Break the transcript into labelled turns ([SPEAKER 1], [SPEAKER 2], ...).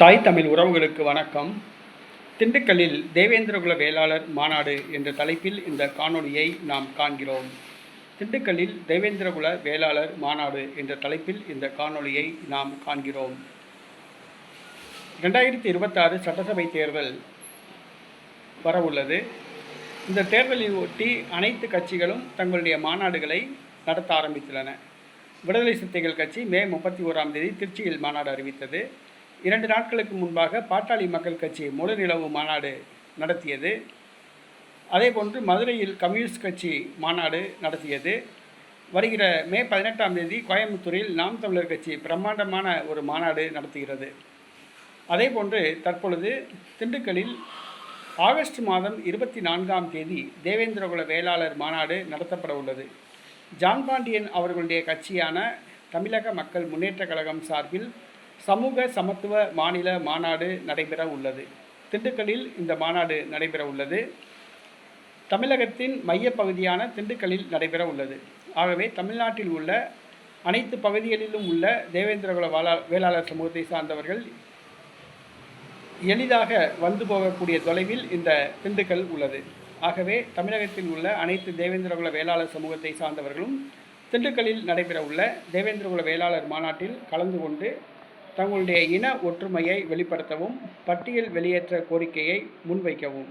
[SPEAKER 1] தாய் தமிழ் உறவுகளுக்கு வணக்கம். திண்டுக்கல்லில் தேவேந்திரகுல வேளாளர் மாநாடு என்ற தலைப்பில் இந்த காணொளியை நாம் காண்கிறோம். திண்டுக்கல்லில் தேவேந்திரகுல வேளாளர் மாநாடு என்ற தலைப்பில் இந்த காணொளியை நாம் காண்கிறோம். ரெண்டாயிரத்தி இருபத்தாறு சட்டசபை தேர்தல் வரவுள்ளது. இந்த தேர்தலை ஒட்டி அனைத்து கட்சிகளும் தங்களுடைய மாநாடுகளை நடத்த ஆரம்பித்துள்ளன. விடுதலை சிறுத்தைகள் கட்சி மே முப்பத்தி ஓராம் தேதி திருச்சியில் மாநாடு அறிவித்தது. இரண்டு நாட்களுக்கு முன்பாக பாட்டாளி மக்கள் கட்சி முழு நிலவு மாநாடு நடத்தியது. அதேபோன்று மதுரையில் கம்யூனிஸ்ட் கட்சி மாநாடு நடத்தியது. வருகிற மே பதினெட்டாம் தேதி கோயம்புத்தூரில் நாம் தமிழர் கட்சி பிரம்மாண்டமான ஒரு மாநாடு நடத்துகிறது. அதேபோன்று தற்பொழுது திண்டுக்கல்லில் ஆகஸ்ட் மாதம் இருபத்தி நான்காம் தேதி தேவேந்திரகுல வேளாளர் மாநாடு நடத்தப்பட உள்ளது. ஜான் பாண்டியன் அவர்களுடைய கட்சியான தமிழக மக்கள் முன்னேற்ற கழகம் சார்பில் சமூக சமத்துவ மாநில மாநாடு நடைபெற உள்ளது. திண்டுக்கல்லில் இந்த மாநாடு நடைபெற உள்ளது. தமிழகத்தின் மையப்பகுதியான திண்டுக்கல்லில் நடைபெற உள்ளது. ஆகவே தமிழ்நாட்டில் உள்ள அனைத்து பகுதிகளிலும் உள்ள தேவேந்திரகுல வாழா வேளாளர் சமூகத்தை சார்ந்தவர்கள் எளிதாக வந்து போகக்கூடிய தொலைவில் இந்த திண்டுக்கல் உள்ளது. ஆகவே தமிழகத்தில் உள்ள அனைத்து தேவேந்திரகுல வேளாளர் சமூகத்தை சார்ந்தவர்களும் திண்டுக்கல்லில் நடைபெற உள்ள தேவேந்திரகுல வேளாளர் மாநாட்டில் கலந்து கொண்டு தங்களுடைய இன ஒற்றுமையை வெளிப்படுத்தவும் பட்டியல் வெளியேற்ற கோரிக்கையை முன்வைக்கவும்.